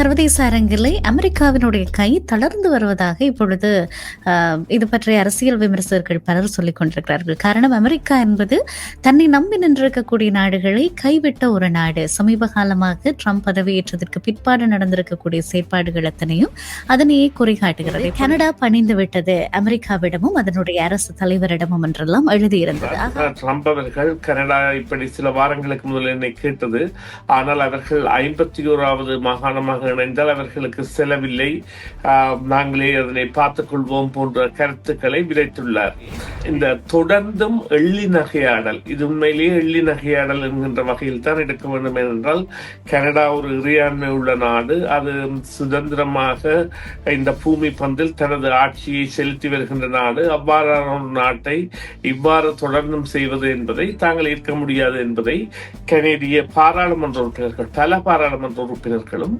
சர்வதேச அரங்கிலே அமெரிக்காவினுடைய கை தளர்ந்து வருவதாக இப்பொழுது இது பற்றிய அரசியல் விமர்சகர்கள் பலர் சொல்லிக் கொண்டிருக்கிறார்கள். காரணம் அமெரிக்கா என்பது தன்னை நம்பி நின்றிருக்கக்கூடிய நாடுகளை கைவிட்ட ஒரு நாடு. சமீப காலமாக ட்ரம்ப் பதவியேற்றதற்கு பிற்பாடு நடந்திருக்கக்கூடிய செயற்பாடுகள் அத்தனையும் அதனையே குறிகாட்டுகிறது. கனடா பணிந்து விட்டது அமெரிக்காவிடமும் அதனுடைய அரசு தலைவரிடமும் என்றெல்லாம் எழுதியிருந்தது. ட்ரம்ப் அவர்கள் கனடா இப்படி சில வாரங்களுக்கு முதல் என்னை கேட்டது. ஆனால் அவர்கள் ஐம்பத்தி ஓராவது மாகாணமாக இணைந்தால் அவர்களுக்கு செலவில்லை. நாங்களே அதனை பார்த்துக் கொள்வோம் போன்ற கருத்துக்களை விதைத்துள்ளார். இந்த தொடர்ந்தும் எள்ளி நகையாடல் இது உண்மையிலேயே எள்ளி நகையாடல் என்கின்ற வகையில் தான் எடுக்க வேண்டும் ஏனென்றால் கனடா ஒரு இறையாண்மை உள்ள நாடு. அது சுதந்திரமாக இந்த பூமி பந்தில் தனது ஆட்சியை செலுத்தி வருகின்ற நாடு. அவ்வாறான ஒரு நாட்டை இவ்வாறு தொடர்ந்தும் செய்வது என்பதை தாங்கள் இருக்க முடியாது என்பதை கனேடிய பாராளுமன்ற உறுப்பினர்கள் பல பாராளுமன்ற உறுப்பினர்களும்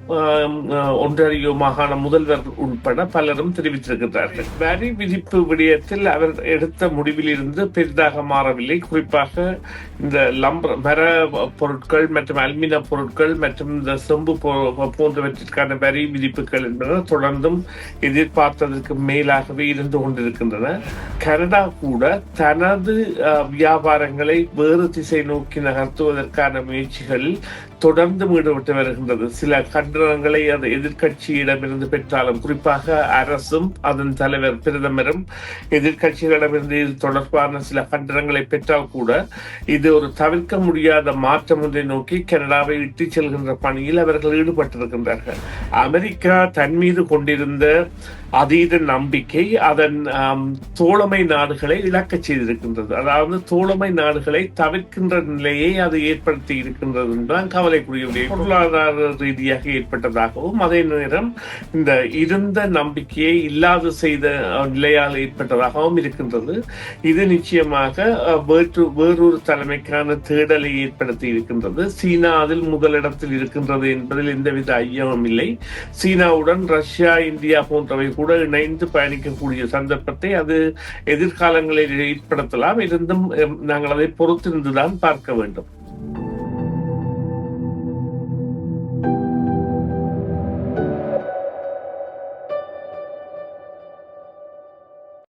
ஒன்றாரியோ மாகாண முதல்வர் உட்பட பலரும் தெரிவித்திருக்கிறார்கள் வரி விதிப்பு விடயத்தில் அவர் எடுத்த முடிவில் இருந்து பெரிதாக மாறவில்லை. குறிப்பாக இந்த லம்பர் மர பொருட்கள் மற்றும் அல்மின பொருட்கள் மற்றும் இந்த செம்பு போ- போன்றவற்றிற்கான வரி விதிப்புகள் என்பன தொடர்ந்தும் எதிர்பார்த்ததற்கு மேலாகவே இருந்து கொண்டிருக்கின்றன. கனடா கூட தனது வியாபாரங்களை வேறு திசை நோக்கி நகர்த்துவதற்கான முயற்சிகளில் தொடர்ந்து ஈடுபட்டு வருகின்றது. சில கண்டனங்களை அது எதிர்கட்சியிடமிருந்து பெற்றாலும் குறிப்பாக அரசும் அதன் தலைவர் பிரதமரும் எதிர்கட்சிகளிடமிருந்து இது தொடர்பான சில கண்டனங்களை பெற்றால் கூட இது ஒரு தவிர்க்க முடியாத மாற்றம் ஒன்றை நோக்கி கனடாவை இட்டு செல்கின்ற பணியில் அவர்கள் ஈடுபட்டிருக்கின்றார்கள். அமெரிக்கா தன் மீது கொண்டிருந்த அதீத நம்பிக்கை அதன் தோழமை நாடுகளை இழக்க செய்திருக்கின்றது. அதாவது தோழமை நாடுகளை தவிர்க்கின்ற நிலையை அது ஏற்படுத்தி இருக்கின்றது என்றால் கவலைக்குரிய பொருளாதார ரீதியாக ஏற்பட்டதாகவும் அதே நேரம் இந்த இருந்த நம்பிக்கையை இல்லாது செய்த நிலையால் ஏற்பட்டதாகவும் இருக்கின்றது. இது நிச்சயமாக வேற்று வேறொரு தலைமைக்கான தேடலை ஏற்படுத்தி இருக்கின்றது. சீனா அதில் முதலிடத்தில் இருக்கின்றது என்பதில் எந்தவித ஐயமும் இல்லை. சீனாவுடன் ரஷ்யா இந்தியா போன்றவை கூட இணைந்து பயணிக்கக்கூடிய சந்தர்ப்பத்தை அது எதிர்காலங்களில் ஏற்படுத்தலாம். இருந்தும் நாங்கள் அதை பொறுத்திருந்துதான் பார்க்க வேண்டும்.